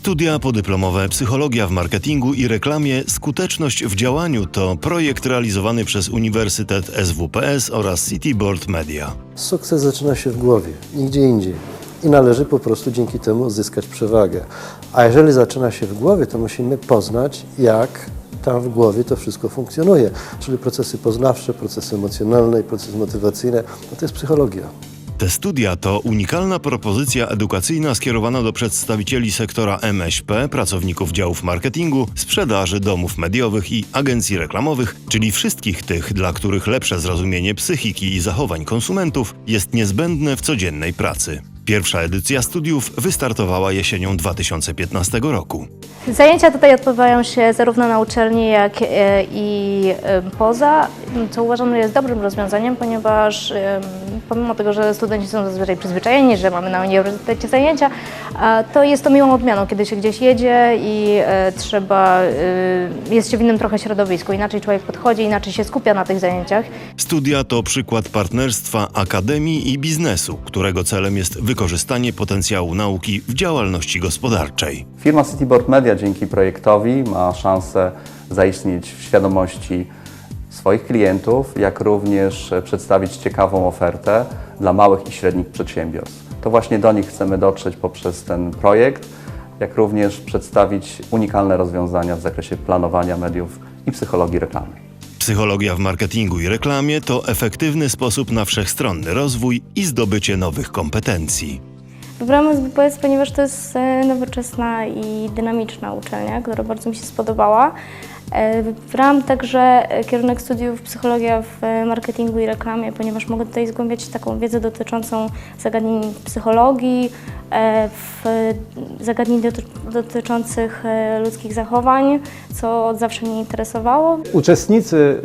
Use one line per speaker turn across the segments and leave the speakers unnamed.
Studia podyplomowe Psychologia w marketingu i reklamie Skuteczność w działaniu to projekt realizowany przez Uniwersytet SWPS oraz City Board Media.
Sukces zaczyna się w głowie, nigdzie indziej. I należy po prostu dzięki temu uzyskać przewagę. A jeżeli zaczyna się w głowie, to musimy poznać, jak tam w głowie to wszystko funkcjonuje. Czyli procesy poznawcze, procesy emocjonalne i procesy motywacyjne. No to jest psychologia.
Te studia to unikalna propozycja edukacyjna skierowana do przedstawicieli sektora MŚP, pracowników działów marketingu, sprzedaży, domów mediowych i agencji reklamowych, czyli wszystkich tych, dla których lepsze zrozumienie psychiki i zachowań konsumentów jest niezbędne w codziennej pracy. Pierwsza edycja studiów wystartowała jesienią 2015 roku.
Zajęcia tutaj odbywają się zarówno na uczelni, jak e, i e, poza, co uważam, jest dobrym rozwiązaniem, ponieważ pomimo tego, że studenci są zazwyczaj przyzwyczajeni, że mamy na uniwersytecie zajęcia, to jest to miłą odmianą, kiedy się gdzieś jedzie i e, trzeba, e, jest się w innym trochę środowisku, inaczej człowiek podchodzi, inaczej się skupia na tych zajęciach.
Studia to przykład partnerstwa akademii i biznesu, którego celem jest wykorzystanie potencjału nauki w działalności gospodarczej.
Firma Cityboard Media dzięki projektowi ma szansę zaistnieć w świadomości swoich klientów, jak również e, przedstawić ciekawą ofertę dla małych i średnich przedsiębiorstw. To właśnie do nich chcemy dotrzeć poprzez ten projekt, jak również przedstawić unikalne rozwiązania w zakresie planowania mediów i psychologii reklamy.
Psychologia w marketingu i reklamie to efektywny sposób na wszechstronny rozwój i zdobycie nowych kompetencji.
Wybrałam SWPS, ponieważ to jest e, nowoczesna i dynamiczna uczelnia, która bardzo mi się spodobała. E, Wybrałam także e, kierunek studiów psychologia w e, marketingu i reklamie, ponieważ mogę tutaj zgłębiać taką wiedzę dotyczącą zagadnień psychologii, e, zagadnień doty- dotyczących e, ludzkich zachowań, co od zawsze mnie interesowało.
Uczestnicy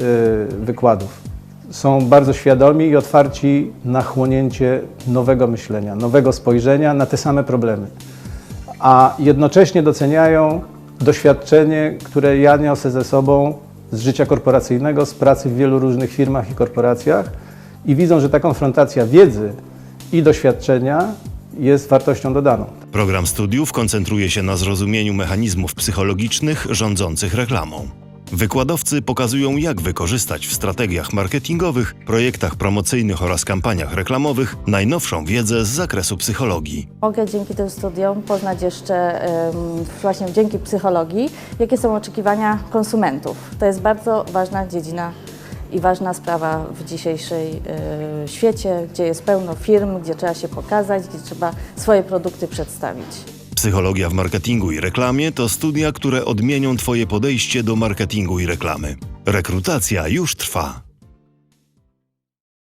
wykładów są bardzo świadomi i otwarci na chłonięcie nowego myślenia, nowego spojrzenia na te same problemy, a jednocześnie doceniają doświadczenie, które ja niosę ze sobą z życia korporacyjnego, z pracy w wielu różnych firmach i korporacjach i widzą, że ta konfrontacja wiedzy i doświadczenia jest wartością dodaną.
Program studiów koncentruje się na zrozumieniu mechanizmów psychologicznych rządzących reklamą. Wykładowcy pokazują, jak wykorzystać w strategiach marketingowych, projektach promocyjnych oraz kampaniach reklamowych najnowszą wiedzę z zakresu psychologii.
Mogę dzięki tym studiom poznać jeszcze właśnie dzięki psychologii, jakie są oczekiwania konsumentów. To jest bardzo ważna dziedzina i ważna sprawa w dzisiejszej e, świecie, gdzie jest pełno firm, gdzie trzeba się pokazać, gdzie trzeba swoje produkty przedstawić.
Psychologia w marketingu i reklamie to studia, które odmienią Twoje podejście do marketingu i reklamy. Rekrutacja już trwa.